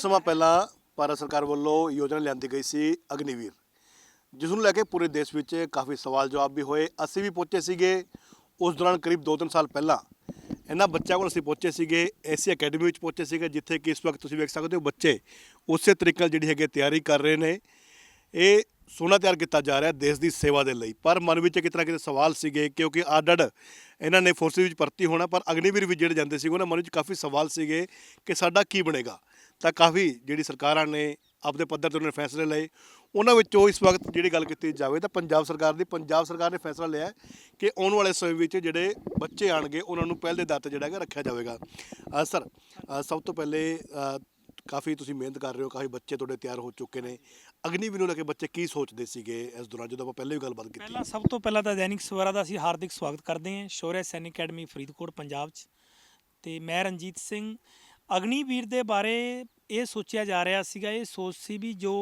ਕੁਝ ਸਮਾਂ ਪਹਿਲਾਂ ਭਾਰਤ ਸਰਕਾਰ ਵੱਲੋਂ ਯੋਜਨਾ ਲਿਆਂਦੀ ਗਈ ਸੀ ਅਗਨੀਵੀਰ, ਜਿਸ ਨੂੰ ਲੈ ਕੇ ਪੂਰੇ ਦੇਸ਼ ਵਿੱਚ ਕਾਫੀ ਸਵਾਲ ਜਵਾਬ ਵੀ ਹੋਏ। ਅਸੀਂ ਵੀ ਪਹੁੰਚੇ ਸੀਗੇ ਉਸ ਦੌਰਾਨ ਕਰੀਬ 2-3 ਸਾਲ ਪਹਿਲਾਂ। ਇਹਨਾਂ ਬੱਚਿਆਂ ਕੋਲ ਅਸੀਂ ਪਹੁੰਚੇ ਸੀਗੇ ਐਸੀ ਅਕੈਡਮੀ ਵਿੱਚ ਪਹੁੰਚੇ ਸੀਗੇ, ਜਿੱਥੇ ਕਿ ਇਸ ਵਕਤ ਤੁਸੀਂ ਵੇਖ ਸਕਦੇ ਹੋ ਬੱਚੇ ਉਸੇ ਤਰੀਕੇ ਨਾਲ ਜਿਹੜੀ ਹੈਗੇ ਤਿਆਰੀ ਕਰ ਰਹੇ ਨੇ। ਇਹ ਸੋਨਾ ਤਿਆਰ ਕੀਤਾ ਜਾ ਰਿਹਾ ਦੇਸ਼ ਦੀ ਸੇਵਾ ਦੇ ਲਈ। ਪਰ ਮਨ ਵਿੱਚ ਕਿਤੇ ਨਾ ਕਿਤੇ ਸਵਾਲ ਸੀਗੇ, ਕਿਉਂਕਿ ਆਡਡ ਇਹਨਾਂ ਨੇ ਫੋਰਸਿਸ ਵਿੱਚ ਭਰਤੀ ਹੋਣਾ, ਪਰ ਅਗਨੀਵੀਰ ਵੀ ਜਿਹੜੇ ਜਾਂਦੇ ਸੀਗੇ, ਉਹਨਾਂ ਮਨ ਵਿੱਚ ਕਾਫੀ ਸਵਾਲ ਸੀਗੇ ਕਿ ਸਾਡਾ ਕੀ ਬਣੇਗਾ। ਤਾਂ ਕਾਫੀ ਜਿਹੜੀ ਸਰਕਾਰਾਂ ਨੇ ਆਪਦੇ ਪੱਧਰ ਤੇ ਉਹਨਾਂ ਨੇ ਫੈਸਲੇ ਲਏ। ਉਹਨਾਂ ਵਿੱਚੋਂ ਇਸ ਵਕਤ ਜਿਹੜੀ ਗੱਲ ਕੀਤੀ ਜਾਵੇ ਤਾਂ ਪੰਜਾਬ ਸਰਕਾਰ ਦੀ ਪੰਜਾਬ ਸਰਕਾਰ ਨੇ ਫੈਸਲਾ ਲਿਆ ਹੈ ਕਿ ਆਉਣ ਵਾਲੇ ਸਮੇਂ ਵਿੱਚ ਜਿਹੜੇ ਬੱਚੇ ਆਣਗੇ ਉਹਨਾਂ ਨੂੰ ਪਹਿਲ ਦੇ ਦਰ ਤੇ ਜਿਹੜਾ ਹੈਗਾ ਰੱਖਿਆ ਜਾਵੇਗਾ। ਅ, ਸਰ ਅ, ਸਭ ਤੋਂ ਪਹਿਲੇ ਅ, ਕਾਫੀ ਤੁਸੀਂ ਮਿਹਨਤ ਕਰ ਰਹੇ ਹੋ ਕਾਫੀ ਬੱਚੇ ਤੁਹਾਡੇ ਤਿਆਰ ਹੋ ਚੁੱਕੇ ਨੇ। ਅਗਨੀਵੀਰ ਨੂੰ ਲੈ ਕੇ ਬੱਚੇ ਕੀ ਸੋਚਦੇ ਸੀਗੇ ਇਸ ਦੌਰਾਨ ਜਦੋਂ ਆਪਾਂ ਪਹਿਲੇ ਵੀ ਗੱਲਬਾਤ ਕੀਤੀ? ਪਹਿਲਾਂ ਸਭ ਤੋਂ ਪਹਿਲਾਂ ਤਾਂ ਦੈਨਿਕ ਸਵੇਰਾ ਦਾ ਅਸੀਂ ਹਾਰਦਿਕ ਸਵਾਗਤ ਕਰਦੇ ਹਾਂ। ਸ਼ੌਰਯ ਸੈਨਿਕ ਅਕੈਡਮੀ ਫਰੀਦਕੋਟ ਪੰਜਾਬ 'ਚ। ਤੇ ਮੈਂ ਰਣਜੀਤ ਸਿੰਘ ਅਗਨੀਵੀਰ ਦੇ ਬਾਰੇ ਇਹ ਸੋਚਿਆ ਜਾ ਰਿਹਾ ਸੀਗਾ, ਇਹ ਸੋਚ ਸੀ ਵੀ ਜੋ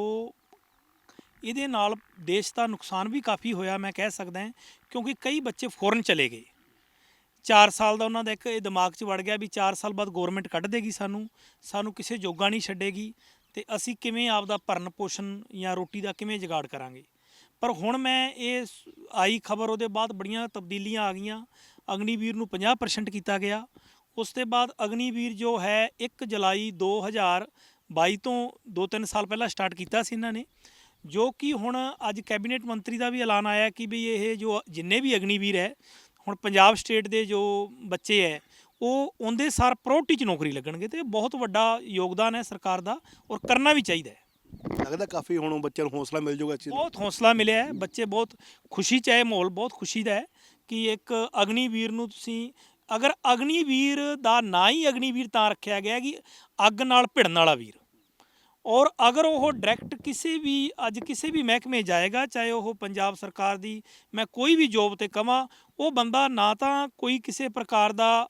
ਇਹਦੇ ਨਾਲ ਦੇਸ਼ ਦਾ ਨੁਕਸਾਨ ਵੀ ਕਾਫੀ ਹੋਇਆ ਮੈਂ ਕਹਿ ਸਕਦਾ ਕਿਉਂਕਿ ਕਈ ਬੱਚੇ ਫੋਰਨ ਚਲੇ ਗਏ। 4 ਸਾਲ ਦਾ ਉਹਨਾਂ ਦਾ ਇੱਕ ਇਹ ਦਿਮਾਗ 'ਚ ਵੜ ਗਿਆ ਵੀ 4 ਸਾਲ ਬਾਅਦ ਗਵਰਨਮੈਂਟ ਕੱਢ ਦੇਗੀ ਸਾਨੂੰ ਸਾਨੂੰ ਕਿਸੇ ਜੋਗਾ ਨਹੀਂ ਛੱਡੇਗੀ ਤੇ ਅਸੀਂ ਕਿਵੇਂ ਆਪਦਾ ਭਰਨ ਪੋਸ਼ਣ ਜਾਂ ਰੋਟੀ ਦਾ ਕਿਵੇਂ ਜਗਾੜ ਕਰਾਂਗੇ। ਪਰ ਹੁਣ ਮੈਂ ਇਹ ਆਈ ਖਬਰ ਉਹਦੇ ਬਾਅਦ ਬੜੀਆਂ ਤਬਦੀਲੀਆਂ ਆ ਗਈਆਂ। ਅਗਨੀਵੀਰ ਨੂੰ 50% ਕੀਤਾ ਗਿਆ। ਉਸ ਤੋਂ ਬਾਅਦ ਅਗਨੀਵੀਰ ਜੋ ਹੈ 1 ਜੁਲਾਈ 2022 ਤੋਂ 2-3 ਸਾਲ ਪਹਿਲਾਂ ਸਟਾਰਟ ਕੀਤਾ ਸੀ ਇਹਨਾਂ ਨੇ ਜੋ ਕਿ ਹੁਣ ਅੱਜ ਕੈਬਨਿਟ ਮੰਤਰੀ ਦਾ ਵੀ ਐਲਾਨ ਆਇਆ ਕਿ ਵੀ ਇਹ ਜੋ ਜਿੰਨੇ ਵੀ ਅਗਨੀਵੀਰ ਹੈ ਹੁਣ ਪੰਜਾਬ ਸਟੇਟ ਦੇ ਜੋ ਬੱਚੇ ਹੈ ਉਹ ਉਹਦੇ ਸਾਰ ਪ੍ਰਾਇੋਰਟੀ 'ਚ ਨੌਕਰੀ ਲੱਗਣਗੇ ਤੇ ਬਹੁਤ ਵੱਡਾ ਯੋਗਦਾਨ ਹੈ ਸਰਕਾਰ ਦਾ ਔਰ ਕਰਨਾ ਵੀ ਚਾਹੀਦਾ ਹੈ। ਲੱਗਦਾ ਕਾਫੀ ਹੁਣ ਬੱਚਿਆਂ ਨੂੰ ਹੌਸਲਾ ਮਿਲ ਜਾਊਗਾ ਚੀਜ਼ ਬਹੁਤ ਹੌਸਲਾ ਮਿਲਿਆ ਹੈ ਬੱਚੇ ਬਹੁਤ ਖੁਸ਼ੀ ਚ ਹੈ ਮਾਹੌਲ ਬਹੁਤ ਖੁਸ਼ੀ ਦਾ ਹੈ ਕਿ ਇੱਕ ਅਗਨੀਵੀਰ ਨੂੰ ਤੁਸੀਂ ਅਗਰ ਅਗਨੀਵੀਰ ਦਾ ਨਾਂ ਹੀ ਅਗਨੀਵੀਰ ਤਾਂ ਰੱਖਿਆ ਗਿਆ ਕਿ ਅੱਗ ਨਾਲ ਭਿੜਨ ਵਾਲਾ ਵੀਰ। ਔਰ ਅਗਰ ਉਹ ਡਾਇਰੈਕਟ ਕਿਸੇ ਵੀ, ਅੱਜ ਕਿਸੇ ਵੀ ਮਹਿਕਮੇ ਜਾਏਗਾ, ਚਾਹੇ ਉਹ ਪੰਜਾਬ ਸਰਕਾਰ ਦੀ, ਮੈਂ ਕੋਈ ਵੀ ਜੋਬ ਤੇ ਕਵਾਂ, ਉਹ ਬੰਦਾ ਨਾ ਤਾਂ ਕੋਈ ਕਿਸੇ ਪ੍ਰਕਾਰ ਦਾ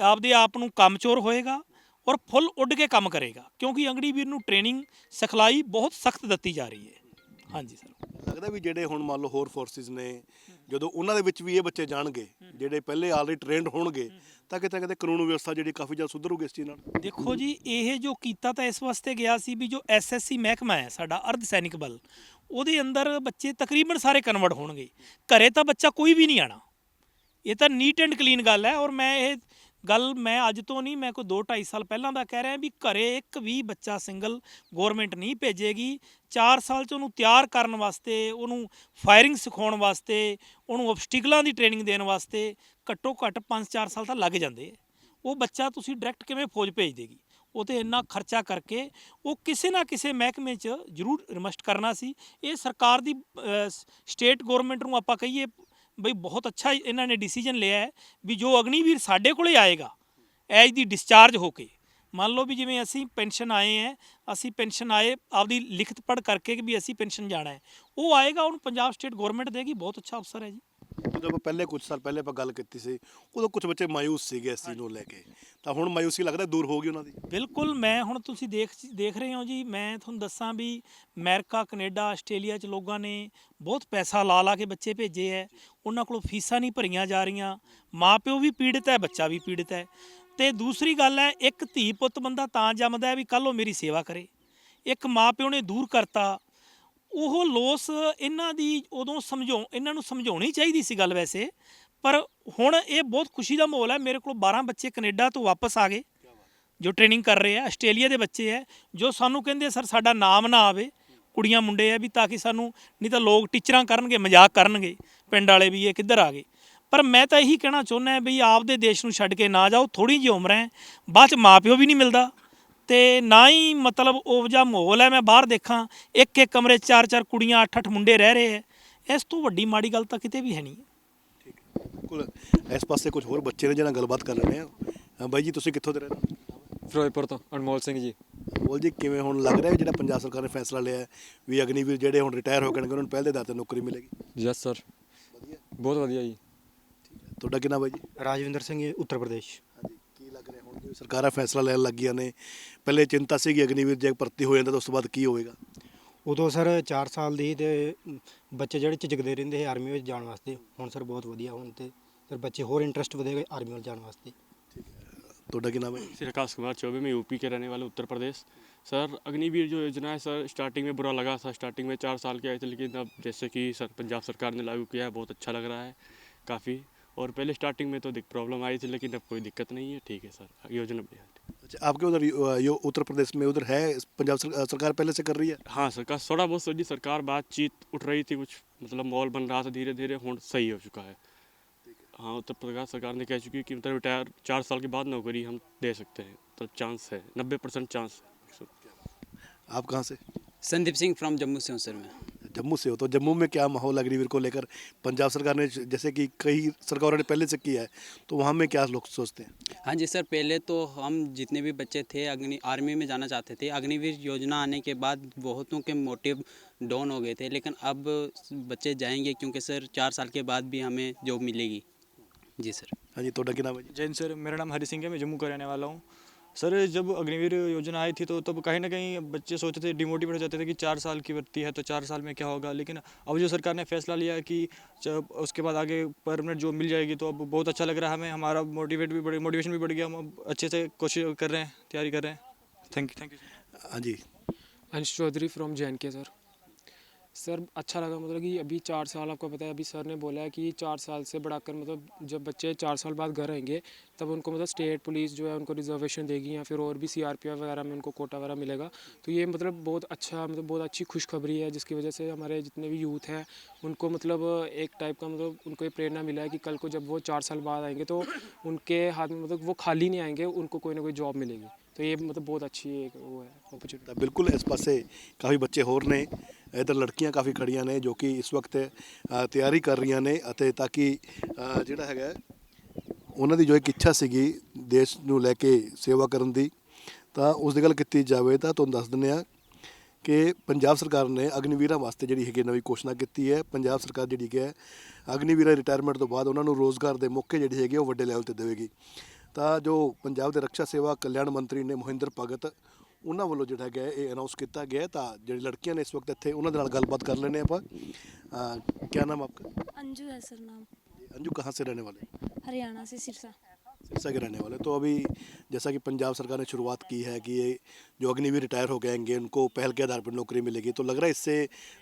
ਆਪਦੇ ਆਪ ਨੂੰ ਕੰਮਚੋਰ ਹੋਏਗਾ ਔਰ ਫੁੱਲ ਉੱਡ ਕੇ ਕੰਮ ਕਰੇਗਾ, ਕਿਉਂਕਿ ਅਗਨੀਵੀਰ ਨੂੰ ਟ੍ਰੇਨਿੰਗ ਸਿਖਲਾਈ ਬਹੁਤ ਸਖਤ ਦਿੱਤੀ ਜਾ ਰਹੀ ਹੈ। ਹਾਂਜੀ। ਸਰ। ਲੱਗਦਾ ਵੀ ਜਿਹੜੇ ਹੁਣ ਮੰਨ ਲਓ ਹੋਰ ਫੋਰਸਿਸ ਨੇ ਜਦੋਂ ਉਹਨਾਂ ਦੇ ਵਿੱਚ ਵੀ ਇਹ ਬੱਚੇ ਜਾਣਗੇ ਜਿਹੜੇ ਪਹਿਲੇ ਆਲਰੇਡੀ ਟ੍ਰੇਨਡ ਹੋਣਗੇ ਤਾਂ ਕਿਤੇ ਨਾ ਕਿਤੇ ਕਾਨੂੰਨ ਵਿਵਸਥਾ ਜਿਹੜੀ ਕਾਫੀ ਜ਼ਿਆਦਾ ਸੁਧਰੂਗੀ ਇਸ ਚੀਜ਼ ਨਾਲ। ਦੇਖੋ ਜੀ ਇਹ ਜੋ ਕੀਤਾ ਤਾਂ ਇਸ ਵਾਸਤੇ ਗਿਆ ਸੀ ਵੀ ਜੋ ਐਸਐਸਸੀ ਮਹਿਕਮਾ ਹੈ ਸਾਡਾ ਅਰਧ ਸੈਨਿਕ ਬਲ ਉਹਦੇ ਅੰਦਰ ਬੱਚੇ ਤਕਰੀਬਨ ਸਾਰੇ ਕਨਵਰਟ ਹੋਣਗੇ। ਘਰੇ ਤਾਂ ਬੱਚਾ ਕੋਈ ਵੀ ਨਹੀਂ ਆਣਾ। ਇਹ ਤਾਂ ਨੀਟ ਐਂਡ ਕਲੀਨ ਗੱਲ ਹੈ ਔਰ ਮੈਂ ਇਹ ਗੱਲ ਮੈਂ ਅੱਜ ਤੋਂ ਨਹੀਂ, ਮੈਂ ਕੋਈ 2 2.5 ਸਾਲ ਪਹਿਲਾਂ ਦਾ ਕਹਿ ਰਿਹਾ ਵੀ ਘਰੇ ਇੱਕ ਵੀ ਬੱਚਾ ਸਿੰਗਲ ਗਵਰਨਮੈਂਟ ਨਹੀਂ ਭੇਜੇਗੀ। 4 ਸਾਲ ਚ ਉਹਨੂੰ ਤਿਆਰ ਕਰਨ ਵਾਸਤੇ, ਉਹਨੂੰ ਫਾਇਰਿੰਗ ਸਿਖਾਉਣ ਵਾਸਤੇ, ਉਹਨੂੰ ਆਬਸਟੀਕਲਾਂ ਦੀ ਟ੍ਰੇਨਿੰਗ ਦੇਣ ਵਾਸਤੇ ਘੱਟੋ ਘੱਟ 5-4 ਸਾਲ ਤਾਂ ਲੱਗ ਜਾਂਦੇ ਹੈ ਉਹ ਬੱਚਾ ਤੁਸੀਂ ਡਾਇਰੈਕਟ ਕਿਵੇਂ ਫੌਜ ਭੇਜ ਦੇਗੀ? ਉਹ ਤੇ ਇੰਨਾ ਖਰਚਾ ਕਰਕੇ ਉਹ ਕਿਸੇ ਨਾ ਕਿਸੇ ਮਹਿਕਮੇ 'ਚ ਜ਼ਰੂਰ ਰਿਮਸਟ ਕਰਨਾ ਸੀ। ਇਹ ਸਰਕਾਰ ਦੀ ਸਟੇਟ ਗਵਰਨਮੈਂਟ ਨੂੰ ਆਪਾਂ ਕਹੀਏ ਬਈ ਬਹੁਤ ਅੱਛਾ ਇਹਨਾਂ ਨੇ ਡਿਸੀਜਨ ਲਿਆ ਹੈ ਵੀ ਜੋ ਅਗਨੀਵੀਰ ਸਾਡੇ ਕੋਲੇ ਆਏਗਾ ਐਜ ਦੀ ਡਿਸਚਾਰਜ ਹੋ ਕੇ। ਮੰਨ ਲਓ ਵੀ ਜਿਵੇਂ ਅਸੀਂ ਪੈਨਸ਼ਨ ਆਏ ਹੈ, ਅਸੀਂ ਪੈਨਸ਼ਨ ਆਏ, ਆਪਦੀ ਲਿਖਤ ਪੜ੍ਹ ਕਰਕੇ ਕਿ ਵੀ ਅਸੀਂ ਪੈਨਸ਼ਨ ਜਾਣਾ ਹੈ। ਉਹ ਆਏਗਾ, ਉਹਨੂੰ ਪੰਜਾਬ ਸਟੇਟ ਗਵਰਨਮੈਂਟ ਦੇਗੀ, ਬਹੁਤ ਅੱਛਾ ਅਫਸਰ ਹੈ ਜੀ। ਜਦੋਂ ਆਪਾਂ ਪਹਿਲੇ ਕੁਝ ਸਾਲ ਪਹਿਲੇ ਆਪਾਂ ਗੱਲ ਕੀਤੀ ਸੀ, ਉਦੋਂ ਕੁਝ ਬੱਚੇ ਮਾਯੂਸ ਸੀਗੇ ਇਸ ਚੀਜ਼ ਨੂੰ ਲੈ ਕੇ। ਤਾਂ ਹੁਣ ਮਾਯੂਸੀ ਲੱਗਦਾ ਦੂਰ ਹੋ ਗਈ ਉਹਨਾਂ ਦੀ। ਬਿਲਕੁਲ, ਮੈਂ ਹੁਣ ਤੁਸੀਂ ਦੇਖ ਦੇਖ ਰਹੇ ਹੋ ਜੀ, ਮੈਂ ਤੁਹਾਨੂੰ ਦੱਸਾਂ ਵੀ ਅਮਰੀਕਾ, ਕੈਨੇਡਾ, ਆਸਟ੍ਰੇਲੀਆ ਚ ਲੋਕਾਂ ਨੇ ਬਹੁਤ ਪੈਸਾ ਲਾ ਲਾ ਕੇ ਬੱਚੇ ਭੇਜੇ ਹੈ ਉਹਨਾਂ ਕੋਲੋਂ ਫੀਸਾਂ ਨਹੀਂ ਭਰੀਆਂ ਜਾ ਰਹੀਆਂ। ਮਾਪਿਓ ਵੀ ਪੀੜਤ ਹੈ ਬੱਚਾ ਵੀ ਪੀੜਿਤ ਹੈ ਤੇ ਦੂਸਰੀ ਗੱਲ ਹੈ ਇੱਕ ਧੀ ਪੁੱਤ ਬੰਦਾ ਤਾਂ ਜੰਮਦਾ ਹੈ ਵੀ ਕੱਲ ਉਹ ਮੇਰੀ ਸੇਵਾ ਕਰੇ। ਇੱਕ ਮਾਪਿਓ ਨੇ ਦੂਰ ਕਰਤਾ ਉਹ ਲੋਸ ਇਹਨਾਂ ਦੀ ਉਦੋਂ ਸਮਝਾਉ ਇਹਨਾਂ ਨੂੰ ਸਮਝਾਉਣੀ ਚਾਹੀਦੀ ਸੀ ਗੱਲ ਵੈਸੇ ਪਰ ਹੁਣ ਇਹ ਬਹੁਤ ਖੁਸ਼ੀ ਦਾ ਮਾਹੌਲ ਹੈ। ਮੇਰੇ ਕੋਲ 12 ਬੱਚੇ ਕੈਨੇਡਾ ਤੋਂ ਵਾਪਸ ਆ ਗਏ ਜੋ ਟ੍ਰੇਨਿੰਗ ਕਰ ਰਹੇ ਆ ਆਸਟ੍ਰੇਲੀਆ ਦੇ ਬੱਚੇ ਹੈ ਜੋ ਸਾਨੂੰ ਕਹਿੰਦੇ ਸਰ ਸਾਡਾ ਨਾਮ ਨਾ ਆਵੇ ਕੁੜੀਆਂ ਮੁੰਡੇ ਆ ਵੀ ਤਾਂ ਕਿ ਸਾਨੂੰ ਨਹੀਂ ਤਾਂ ਲੋਕ ਟੀਚਰਾਂ ਕਰਨਗੇ ਮਜ਼ਾਕ ਕਰਨਗੇ ਪਿੰਡ ਵਾਲੇ ਵੀ ਇਹ ਕਿੱਧਰ ਆ ਗਏ? ਪਰ ਮੈਂ ਤਾਂ ਇਹੀ ਕਹਿਣਾ ਚਾਹੁੰਦਾ ਵੀ ਆਪਦੇ ਦੇਸ਼ ਨੂੰ ਛੱਡ ਕੇ ਨਾ ਜਾਓ ਥੋੜੀ ਜਿਹੀ ਉਮਰ ਹੈ ਬਾਅਦ ਚ ਮਾਪਿਓ ਵੀ ਨਹੀਂ ਮਿਲਦਾ। ਤੇ ਨਾ ਹੀ ਮਤਲਬ ਉਹ ਜਿਹਾ ਮਾਹੌਲ ਹੈ ਮੈਂ ਬਾਹਰ ਦੇਖਾਂ ਇੱਕ ਇੱਕ ਕਮਰੇ 'ਚ ਚਾਰ ਚਾਰ ਕੁੜੀਆਂ ਅੱਠ ਅੱਠ ਮੁੰਡੇ ਰਹਿ ਰਹੇ ਹੈ। ਇਸ ਤੋਂ ਵੱਡੀ ਮਾੜੀ ਗੱਲ ਤਾਂ ਕਿਤੇ ਵੀ ਹੈ ਨਹੀਂ। ਬਿਲਕੁਲ। ਇਸ ਪਾਸੇ ਕੁਝ ਹੋਰ ਬੱਚੇ ਨੇ ਜਿਹਨਾਂ ਨਾਲ ਗੱਲਬਾਤ ਕਰ ਲੈਣੇ ਆ ਬਾਈ ਜੀ ਤੁਸੀਂ ਕਿੱਥੋਂ ਦੇ ਰਹਿਣ ਵਾਲੇ? ਫਿਰੋਜ਼ਪੁਰ ਤੋਂ ਅਨਮੋਲ ਸਿੰਘ ਜੀ। ਬੋਲ ਜੀ ਕਿਵੇਂ ਹੁਣ ਲੱਗ ਰਿਹਾ ਵੀ ਜਿਹੜਾ ਪੰਜਾਬ ਸਰਕਾਰ ਨੇ ਫੈਸਲਾ ਲਿਆ ਹੈ ਵੀ ਅਗਨੀਵੀਰ ਜਿਹੜੇ ਹੁਣ ਰਿਟਾਇਰ ਹੋ ਗਏ ਨੇ ਉਹਨਾਂ ਨੂੰ ਪਹਿਲ ਦੇ ਦਰ ਤੇ ਨੌਕਰੀ ਮਿਲੇਗੀ? ਯੈਸ ਸਰ ਵਧੀਆ। ਬਹੁਤ ਵਧੀਆ ਜੀ। ਤੁਹਾਡਾ ਕਿੰਨਾ ਬਾਈ ਜੀ? ਰਾਜਵਿੰਦਰ ਸਿੰਘ ਜੀ, ਉੱਤਰ ਪ੍ਰਦੇਸ਼। ਲੱਗ ਰਿਹਾ ਹੁਣ ਜਿਵੇਂ ਸਰਕਾਰਾਂ ਫੈਸਲਾ ਲੈਣ ਲੱਗੀਆਂ ਨੇ ਪਹਿਲੇ ਚਿੰਤਾ ਸੀਗੀ ਅਗਨੀਵੀਰ ਜੇ ਭਰਤੀ ਹੋ ਜਾਂਦਾ ਤਾਂ ਉਸ ਤੋਂ ਬਾਅਦ ਕੀ ਹੋਵੇਗਾ ਉਦੋਂ ਸਰ 4 ਸਾਲ ਦੀ ਤੇ ਬੱਚੇ ਜਿਹੜੇ ਝਿਜਕਦੇ ਰਹਿੰਦੇ ਸੀ ਆਰਮੀ ਵਿੱਚ ਜਾਣ ਵਾਸਤੇ ਹੁਣ ਸਰ ਬਹੁਤ ਵਧੀਆ ਹੁਣ ਤੇ ਸਰ ਬੱਚੇ ਹੋਰ ਇੰਟਰਸਟ ਵਧੇਗਾ ਆਰਮੀ ਵਿੱਚ ਜਾਣ ਵਾਸਤੇ ਤੁਹਾਡਾ ਕੀ ਨਾਮ ਹੈ श्री आकाश कुमार चौबे में यूपी के रहने वाले उत्तर प्रदेश सर अग्निवीर जो योजना है सर स्टार्टिंग में बुरा लगा था स्टार्टिंग में चार साल की आई थी लेकिन अब जैसे कि सर पंजाब सरकार ने लागू किया है बहुत अच्छा लग रहा है काफ़ी और पहले स्टार्टिंग में तो प्रॉब्लम आई थी लेकिन अब कोई दिक्कत नहीं है। ठीक है सर। योजना बढ़िया है। अच्छा आपके उधर यो- उत्तर प्रदेश में उधर है? पंजाब सरकार पहले से कर रही है? हाँ सरकार थोड़ा बहुत जी सरकार बातचीत उठ रही थी कुछ मतलब माहौल बन रहा था धीरे धीरे हूँ सही हो चुका है। हाँ। उत्तर प्रदेश सरकार ने कह चुकी है कि मतलब रिटायर चार साल के बाद नौकरी हम दे सकते हैं। मतलब चांस है नब्बे परसेंट चांस है। आप कहाँ से? संदीप सिंह फ्रॉम जम्मू से हूँ सर मैं। जम्मू से हो तो जम्मू में क्या माहौल है अग्निवीर को लेकर? पंजाब सरकार ने जैसे कि कई सरकारों ने पहले से किया है तो वहाँ में क्या लोग सोचते हैं? हाँ जी सर पहले तो हम जितने भी बच्चे थे अग्नि आर्मी में जाना चाहते थे अग्निवीर योजना आने के बाद बहुतों के मोटिव डाउन हो गए थे लेकिन अब बच्चे जाएँगे क्योंकि सर चार साल के बाद भी हमें जॉब मिलेगी। जी सर। हाँ जी तो डकी नाम जैन सर मेरा नाम हरी सिंह है मैं जम्मू का रहने वाला हूँ। सर जब अग्निवीर योजना आई थी तो तब कहीं ना कहीं बच्चे सोचते थे डिमोटिवेट हो जाते थे कि चार साल की भर्ती है तो चार साल में क्या होगा? लेकिन अब जो सरकार ने फैसला लिया कि जब उसके बाद आगे परमानेंट जॉब मिल जाएगी तो अब बहुत अच्छा लग रहा है हमें। हमारा मोटिवेट भी बढ़ मोटिवेशन भी बढ़ गया। हम अब अच्छे से कोशिश कर रहे हैं तैयारी कर रहे हैं। थैंक यू थैंक यू हाँ जी। अंश चौधरी फ्रॉम जे के सर सर अच्छा लगा मतलब कि अभी चार साल आपको पता है, अभी सर ने बोला है कि चार साल से बढ़ाकर मतलब जब बच्चे चार साल बाद घर आएँगे, तब उनको मतलब स्टेट पुलिस जो है उनको रिजर्वेशन देगी या फिर और भी सी वगैरह में उनको कोटा वगैरह मिलेगा। तो ये मतलब बहुत अच्छा मतलब बहुत अच्छी खुशखबरी है, जिसकी वजह से हमारे जितने भी यूथ हैं, उनको मतलब एक टाइप का मतलब उनको ये प्रेरणा मिला है कि कल को जब वो चार साल बाद आएँगे तो उनके हाथ में मतलब वो खाली नहीं आएँगे, उनको कोई ना कोई जॉब मिलेगी। तो ये मतलब बहुत अच्छी एक वो है अपॉर्चुनिटी बिल्कुल, इस पासे काफ़ी बच्चे और ने ਇਧਰ ਲੜਕੀਆਂ ਕਾਫੀ ਖੜੀਆਂ ਨੇ ਜੋ ਕਿ ਇਸ ਵਕਤ ਅ, ਤਿਆਰੀ ਕਰ ਰਹੀਆਂ ਨੇ ਅਤੇ ਤਾਂ ਕਿ ਅ, ਜਿਹੜਾ ਹੈਗਾ ਉਹਨਾਂ ਦੀ ਜੋ ਇੱਕ ਇੱਛਾ ਸੀਗੀ ਦੇਸ਼ ਨੂੰ ਲੈ ਕੇ ਸੇਵਾ ਕਰਨ ਦੀ ਤਾਂ ਉਸ ਦੀ ਗੱਲ ਕੀਤੀ ਜਾਵੇ ਤਾਂ ਤੁਹਾਨੂੰ ਦੱਸ ਦਿੰਦੇ ਆ ਕਿ ਪੰਜਾਬ ਸਰਕਾਰ ਨੇ ਅਗਨੀਵੀਰਾਂ ਵਾਸਤੇ ਜਿਹੜੀ ਹੈਗੀ ਨਵੀਂ ਘੋਸ਼ਣਾ ਕੀਤੀ ਹੈ। ਪੰਜਾਬ ਸਰਕਾਰ ਜਿਹੜੀ ਕਿ ਹੈ ਅਗਨੀਵੀਰਾਂ ਰਿਟਾਇਰਮੈਂਟ ਤੋਂ ਬਾਅਦ ਉਹਨਾਂ ਨੂੰ ਰੋਜ਼ਗਾਰ ਦੇ ਮੌਕੇ ਜਿਹੜੇ ਹੈਗੇ ਉਹ ਵੱਡੇ ਲੈਵਲ ਤੇ ਦੇਵੇਗੀ। ਤਾਂ ਜੋ ਪੰਜਾਬ ਦੇ ਰੱਖਿਆ ਸੇਵਾ ਕਲਿਆਣ ਮੰਤਰੀ ਨੇ ਮੋਹਿੰਦਰ ਭਗਤ ਉਹਨਾਂ ਵੱਲੋਂ ਜਿਹੜਾ ਹੈਗਾ ਹੈ, ਇਹ ਅਨਾਉਂਸ ਕੀਤਾ ਗਿਆ ਹੈ। ਤਾਂ ਜਿਹੜੀ ਲੜਕੀਆਂ ਨੇ ਇਸ ਵਕਤ ਇੱਥੇ ਉਹਨਾਂ ਦੇ ਨਾਲ ਗੱਲਬਾਤ ਕਰ ਲੈਣੇ ਆਪਾਂ ਅ, क्या नाम आपका अंजू है सर नाम अंजू कहाँ से रहने वाले हैं? हरियाणा से सिरसा सिरसा के रहने वाले तो अभी जैसा कि पंजाब सरकार ने शुरुआत की है कि ये जो अग्निवीर रिटायर हो गएंगे उनको पहल के आधार पर नौकरी मिलेगी तो लग रहा है इससे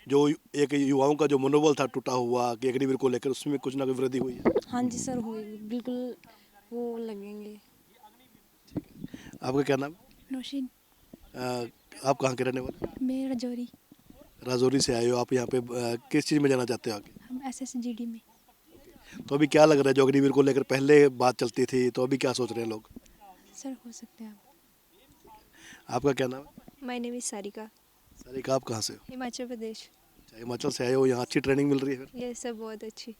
जो एक युवाओं का जो मनोबल था टूटा हुआ कि अग्निवीर को लेकर उसमें कुछ ना कुछ वृद्धि हुई है हाँ जी सर हुए बिल्कुल वो लगेंगे आपका क्या नाम है नौशीन आप कहाँ के रहने वाले? मैं रजौरी। राजौरी से आए हो आप यहाँ पे किस चीज़ में जाना चाहते हो आगे? हम एस एस जी डी में। तो अभी क्या लग रहा है जो अग्निवीर को लेकर पहले बात चलती थी तो अभी क्या सोच रहे हैं लोग? सर हो सकते हैं आप। आपका क्या नाम है? My name is Sarika Sarika आप कहाँ से हो? हिमाचल प्रदेश। अच्छा, हिमाचल से आए हो यहाँ अच्छी ट्रेनिंग मिल रही है ये सर बहुत अच्छी।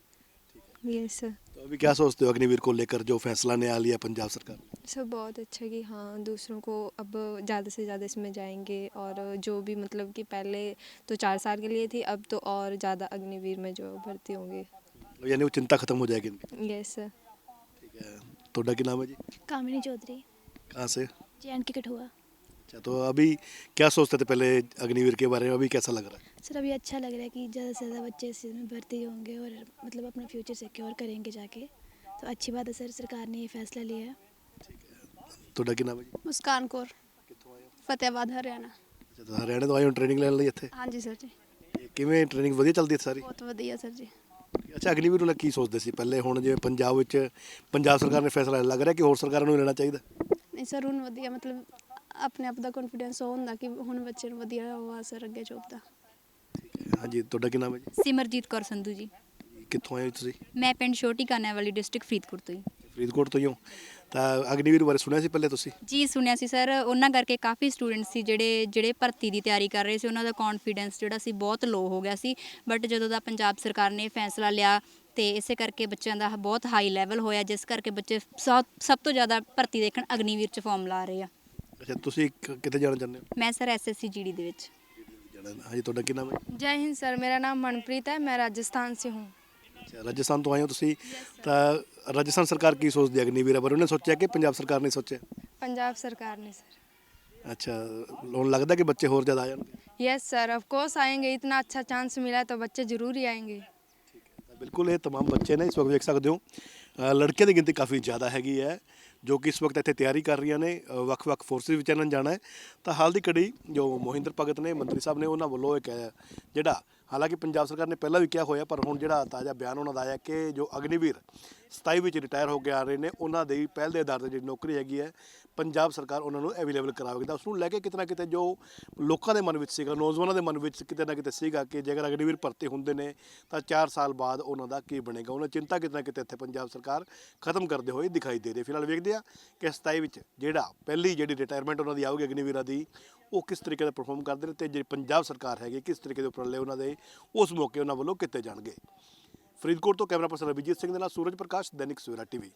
तो अभी क्या सोचते हो अग्निवीर को लेकर जो फैसला नया लिया पंजाब सरकार? सर बहुत अच्छा कि हाँ दूसरों को अब ज़्यादा से ज़्यादा इसमें जाएँगे और जो भी मतलब कि पहले तो चार साल के लिए थी अब तो और ज़्यादा अग्निवीर में जो भर्ती होंगे। यानी वो चिंता खत्म हो जाएगी यस सर ठीक है। थोड़ा की नाम है जी? कामिनी चौधरी। कहाँ से? J and Kathua. अच्छा तो अभी क्या सोचते थे पहले अग्निवीर के बारे में? अभी कैसा लग रहा है? सर अभी अच्छा लग रहा है कि ज़्यादा से ज़्यादा बच्चे इसमें भर्ती होंगे और मतलब अपना फ्यूचर सिक्योर करेंगे जाके तो अच्छी बात है सर सरकार ने ये फैसला लिया है ਤੁਹਾਡਾ ਕੀ ਨਾਮ ਹੈ ਜੀ ਮੁਸਕਾਨ ਕੌਰ ਫਤਿਆਬਾਦ ਹਰਿਆਣਾ ਅੱਛਾ ਤਾਂ ਹਰਿਆਣੇ ਤੋਂ ਆਏ ਹੋ ਟ੍ਰੇਨਿੰਗ ਲੈਣ ਲਈ ਇੱਥੇ ਹਾਂਜੀ ਸਰ ਜੀ ਤੇ ਕਿਵੇਂ ਟ੍ਰੇਨਿੰਗ ਵਧੀਆ ਚੱਲਦੀ ਹੈ ਸਾਰੀ ਬਹੁਤ ਵਧੀਆ ਸਰ ਜੀ ਅੱਛਾ ਅਗਨੀਵੀਰ ਨੂੰ ਲੈ ਕੇ ਕੀ ਸੋਚਦੇ ਸੀ ਪਹਿਲੇ ਹੁਣ ਜਿਵੇਂ ਪੰਜਾਬ ਵਿੱਚ ਪੰਜਾਬ ਸਰਕਾਰ ਨੇ ਫੈਸਲਾ ਲੱਗ ਰਿਹਾ ਕਿ ਹੋਰ ਸਰਕਾਰਾਂ ਨੂੰ ਲੈਣਾ ਚਾਹੀਦਾ ਨਹੀਂ ਸਰ ਹੁਣ ਵਧੀਆ ਮਤਲਬ ਆਪਣੇ ਆਪ ਦਾ ਕੌਨਫੀਡੈਂਸ ਉਹ ਹੁੰਦਾ ਕਿ ਹੁਣ ਬੱਚੇ ਨੂੰ ਵਧੀਆ ਹੋਵਾ ਸਰ ਅੱਗੇ ਜੋਬ ਦਾ ਹਾਂਜੀ ਤੁਹਾਡਾ ਕੀ ਨਾਮ ਹੈ ਜੀ? ਸਿਮਰਜੀਤ ਕੌਰ ਸੰਧੂ ਜੀ। ਕਿੱਥੋਂ ਆਏ ਹੋ ਤੁਸੀਂ? ਮੈਂ ਪਿੰਡ ਛੋਟੀ ਕਾਨੇ ਵਾਲੀ ਡਿਸਟ੍ਰਿਕਟ ਫਰੀਦਕੋਟ ਤੋਂ ਹੀ ਫਰੀਦਕੋਟ ਤੋਂ ਹੀ ਹੋ। ਤਾਂ ਅਗਨੀਵੀਰ ਬਾਰੇ ਸੁਣਿਆ ਸੀ ਪਹਿਲੇ ਤੁਸੀਂ? ਜੀ ਸੁਣਿਆ ਸੀ ਸਰ। ਉਹਨਾਂ ਕਰਕੇ ਕਾਫੀ ਸਟੂਡੈਂਟ ਸੀ ਜਿਹੜੇ ਜਿਹੜੇ ਭਰਤੀ ਦੀ ਤਿਆਰੀ ਕਰ ਰਹੇ ਸੀ। ਉਹਨਾਂ ਦਾ ਕੌਨਫੀਡੈਂਸ ਜਿਹੜਾ ਸੀ ਬਹੁਤ ਲੋ ਹੋ ਗਿਆ ਸੀ। ਬਟ ਜਦੋਂ ਦਾ ਪੰਜਾਬ ਸਰਕਾਰ ਨੇ ਇਹ ਫੈਸਲਾ ਲਿਆ ਤੇ ਇਸੇ ਕਰਕੇ ਬੱਚਿਆਂ ਦਾ ਬਹੁਤ ਹਾਈ ਲੈਵਲ ਹੋਇਆ ਜਿਸ ਕਰਕੇ ਬੱਚੇ ਸਭ ਸਭ ਤੋਂ ਜ਼ਿਆਦਾ ਭਰਤੀ ਦੇਖਣ ਅਗਨੀਵੀਰ ਚ ਫਾਰਮ ਲਾ ਰਹੇ ਆ। ਅੱਛਾ ਤੁਸੀਂ ਕ- ਕਿੱਥੇ ਜਾਣਾ ਚਾਹੁੰਦੇ ਹੋ? ਮੈਂ ਸਰ ਐਸਐਸਸੀ ਜੀਡੀ ਦੇ ਵਿੱਚ। ਜਾਣਾ ਹਾਂਜੀ ਤੁਹਾਡਾ ਕੀ ਨਾਮ ਹੈ ਜੈ ਹਿੰਦ ਸਰ ਮੇਰਾ ਨਾਮ ਮਨਪ੍ਰੀਤ ਹੈ ਮੈਂ ਰਾਜਸਥਾਨ ਸੇ ਹੂੰ ਅੱਛਾ ਰਾਜਸਥਾਨ ਤੋਂ ਆਏ ਹੋ ਤੁਸੀਂ ਤਾਂ ਰਾਜਸਥਾਨ ਸਰਕਾਰ ਕੀ ਸੋਚਦੀ ਹੈ ਅਗਨੀਵੀਰ ਬਾਰੇ ਉਹਨੇ ਸੋਚਿਆ ਕਿ ਪੰਜਾਬ ਸਰਕਾਰ ਨੇ ਸੋਚਿਆ ਪੰਜਾਬ ਸਰਕਾਰ ਨੇ ਸਰ ਅੱਛਾ ਹੁਣ ਲੱਗਦਾ ਕਿ ਬੱਚੇ ਹੋਰ ਜ਼ਿਆਦਾ ਆ ਜਾਣਗੇ यस सर ऑफ कोर्स आएंगे इतना अच्छा चांस मिला तो बच्चे जरूर ही आएंगे ਤਾਂ ਬਿਲਕੁਲ ਇਹ तमाम ਬੱਚੇ ਨੇ ਇਸ ਵਕਤ ਵੇਖ ਸਕਦੇ ਹੋ ਅ, ਲੜਕੇ ਦੀ ਗਿਣਤੀ ਕਾਫੀ ਜ਼ਿਆਦਾ ਹੈਗੀ ਹੈ ਜੋ ਕਿ ਇਸ ਵਕਤ ਇੱਥੇ ਤਿਆਰੀ ਕਰ ਰਹੀਆਂ ਨੇ ਅ, ਵੱਖ-ਵੱਖ ਫੋਰਸਿਸ ਵਿੱਚ ਇਹਨਾਂ ਨੇ ਜਾਣਾ ਹੈ। ਤਾਂ ਹਾਲ ਦੀ ਘੜੀ ਜੋ ਮੋਹਿੰਦਰ ਭਗਤ ਨੇ ਮੰਤਰੀ ਸਾਹਿਬ ਨੇ ਉਹਨਾਂ ਵੱਲੋਂ ਇੱਕ ਹੈ ਜਿਹੜਾ ਹਾਲਾਂਕਿ ਪੰਜਾਬ ਸਰਕਾਰ ਨੇ ਪਹਿਲਾਂ ਵੀ ਕਿਹਾ ਹੋਇਆ, ਪਰ ਹੁਣ ਜਿਹੜਾ ਤਾਜ਼ਾ ਬਿਆਨ ਉਹਨਾਂ ਦਾ ਆਇਆ ਕਿ ਜੋ ਅਗਨੀਵੀਰ 27 ਵਿੱਚ ਰਿਟਾਇਰ ਹੋ ਕੇ ਆ ਰਹੇ ਨੇ, ਉਹਨਾਂ ਦੀ ਪਹਿਲ ਦੇ ਆਧਾਰ ਤੇ ਜਿਹੜੀ ਨੌਕਰੀ ਹੈਗੀ ਹੈ, ਪੰਜਾਬ ਸਰਕਾਰ ਉਹਨਾਂ ਨੂੰ ਅਵੇਲੇਬਲ ਕਰਾਵੇਗੀ। ਤਾਂ ਉਸ ਨੂੰ ਲੈ ਕੇ ਕਿਤੇ ਨਾ ਕਿਤੇ ਜੋ ਲੋਕਾਂ ਦੇ ਮਨ ਵਿੱਚ ਸੀਗਾ, ਨੌਜਵਾਨਾਂ ਦੇ ਮਨ ਵਿੱਚ ਕਿਤੇ ਨਾ ਕਿਤੇ ਸੀਗਾ ਕਿ ਜੇਕਰ ਅਗਨੀਵੀਰ ਭਰਤੀ ਹੁੰਦੇ ਨੇ, ਤਾਂ 4 ਸਾਲ ਬਾਅਦ ਉਹਨਾਂ ਦਾ ਕੀ ਬਣੇਗਾ? ਉਹਨਾਂ ਚਿੰਤਾ ਕਿਤੇ ਨਾ ਕਿਤੇ ਇੱਥੇ ਪੰਜਾਬ ਸਰਕਾਰ ਖਤਮ ਕਰਦੇ ਹੋਏ ਦਿਖਾਈ ਦੇ ਰਹੀ ਫਿਲਹਾਲ ਵੇਖਦੇ ਆ ਕਿ 27 ਵਿੱਚ ਜਿਹੜਾ ਪਹਿਲੀ ਜਿਹੜੀ ਰਿਟਾਇਰਮੈਂਟ ਉਹਨਾਂ ਦੀ ਆਊਗੀ ਅਗਨੀਵੀਰਾਂ ਦੀ, ਉਹ ਕਿਸ ਤਰੀਕੇ ਦਾ ਪਰਫਾਰਮ ਕਰਦੇ ਨੇ ਤੇ ਜਿਹੜੀ ਪੰਜਾਬ ਸਰਕਾਰ ਹੈਗੀ, ਕਿਸ ਤਰੀਕੇ ਦੇ ਉਪਰਾਲੇ ਉਹਨਾਂ ਦੇ ਉਸ ਮੌਕੇ ਉਹਨਾਂ ਵੱਲੋਂ ਕੀਤੇ ਜਾਣਗੇ। ਫਰੀਦਕੋਟ ਤੋਂ ਕੈਮਰਾ ਪਰਸਨ ਅਭਿਜੀਤ ਸਿੰਘ ਦੇ ਨਾਲ ਸੂਰਜ ਪ੍ਰਕਾਸ਼, ਦੈਨਿਕ ਸਵੇਰਾ ਟੀਵੀ।